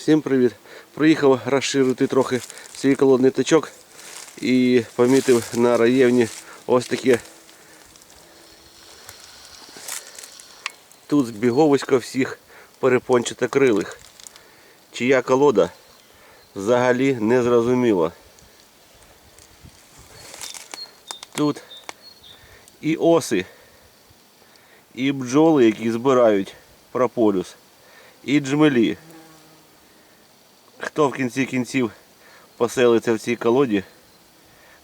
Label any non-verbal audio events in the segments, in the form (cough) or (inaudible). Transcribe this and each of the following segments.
Всім привіт! Приїхав розширити трохи свій колодний тичок і помітив на раєвні ось таке. Тут збіговисько всіх перепончатокрилих. Чия колода взагалі не зрозуміло. Тут і оси, і бджоли, які збирають прополюс, і джмелі. Хто в кінці кінців поселиться в цій колоді?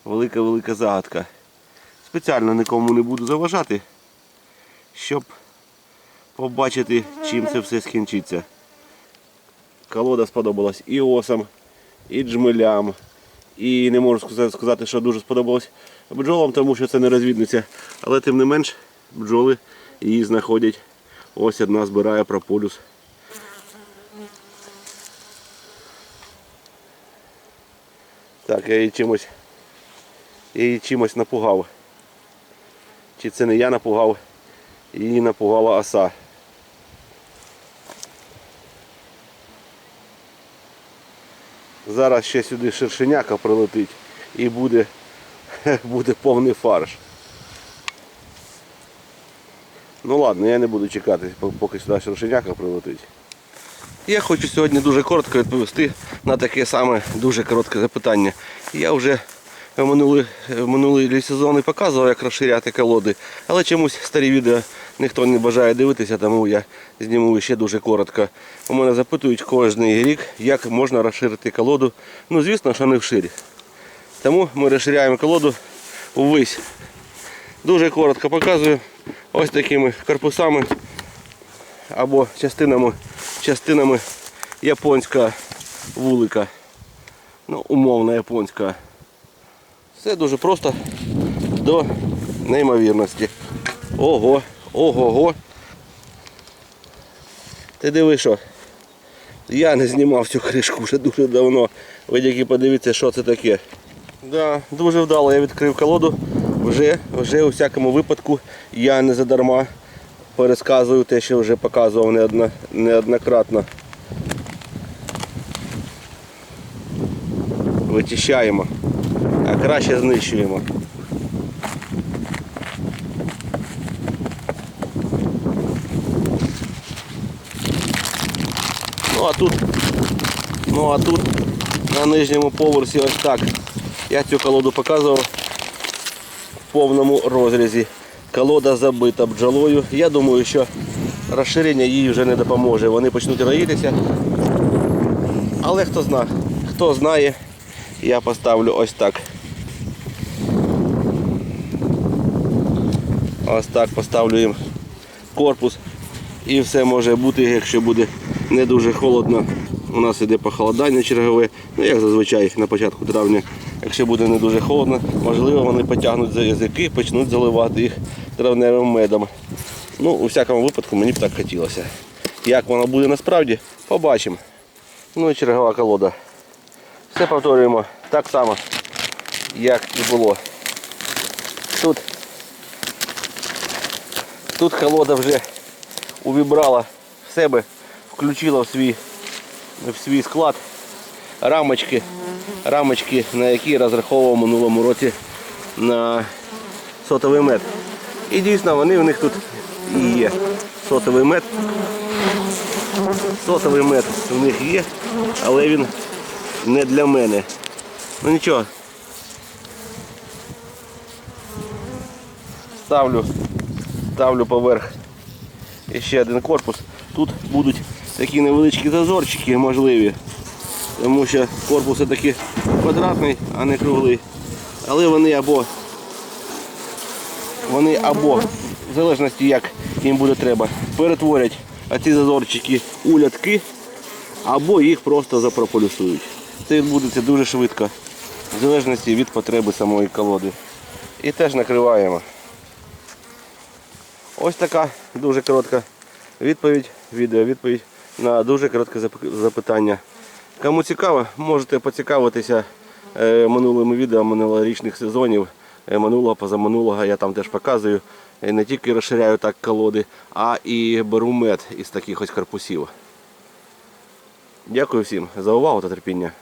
Велика-велика загадка. Спеціально нікому не буду заважати, щоб побачити, чим це все скінчиться. Колода сподобалась і осам, і джмелям. І не можу сказати- що дуже сподобалось бджолам, тому що це не розвідниця. Але тим не менш бджоли її знаходять. Ось одна збирає прополюс. Так, я її чимось. Я її чимось напугав. Чи це не я напугав, її напугала оса. Зараз ще сюди шершеняка прилетить і буде, (laughs) буде повний фарш. Ну ладно, я не буду чекати, поки сюди шершеняка прилетить. Я хочу сьогодні дуже коротко відповісти на таке саме дуже коротке запитання. Я вже в минулий, в минулий сезон показував, як розширяти колоди, але чомусь старі відео ніхто не бажає дивитися, тому я зніму ще дуже коротко. У мене запитують кожен рік, як можна розширити колоду. Ну, звісно, що не вширі. Тому ми розширяємо колоду ввись. Дуже коротко показую ось такими корпусами або частинами, частинами японська вулика. Ну, умовно японська. Все дуже просто до неймовірності. Ого, ого-го. Ти диви що? Я не знімав цю кришку вже дуже давно. Ви тільки подивіться, що це таке. Да, дуже вдало я відкрив колоду. Вже, вже у всякому випадку я не задарма пересказую те, що вже показував неоднократно. Вичищаємо, а краще знищуємо. Ну а тут, ну а тут на нижньому поверсі ось так. Я цю колоду показував в повному розрізі. Колода забита бджолою. Я думаю, що розширення їй вже не допоможе. Вони почнуть роїтися. Але хто знає, хто знає, я поставлю ось так. Ось так поставлю їм корпус. І все може бути, якщо буде не дуже холодно. У нас іде похолодання чергове, ну як зазвичай на початку травня. Якщо буде не дуже холодно, можливо вони потягнуть за язики почнуть заливати їх травневим медом. Ну, у всякому випадку мені б так хотілося. Як воно буде насправді, побачимо. Ну і чергова колода. Все повторюємо так само, як і було. Тут, тут колода вже увібрала в себе, включила в свій, в свій склад рамочки, рамочки, на які розраховував минулому році на сотовий мед. І дійсно вони в них тут і є. Сотовий мед. Сотовий мед в них є, але він не для мене. Ну нічого. Ставлю, ставлю поверх ще один корпус. Тут будуть такі невеличкі зазорчики можливі, тому що корпус все-таки квадратний, а не круглий. Але вони або вони або, в залежності як їм буде треба, перетворять оці зазорчики у лятки, або їх просто запрополюсують. Це відбудеться дуже швидко, в залежності від потреби самої колоди. І теж накриваємо. Ось така дуже коротка відповідь, відеовідповідь на дуже коротке запитання. Кому цікаво, можете поцікавитися е, минулими відео минулорічних сезонів, е, минулого, позаминулого, я там теж показую. Е, Не тільки розширяю так колоди, а і беру мед із таких ось корпусів. Дякую всім за увагу та терпіння.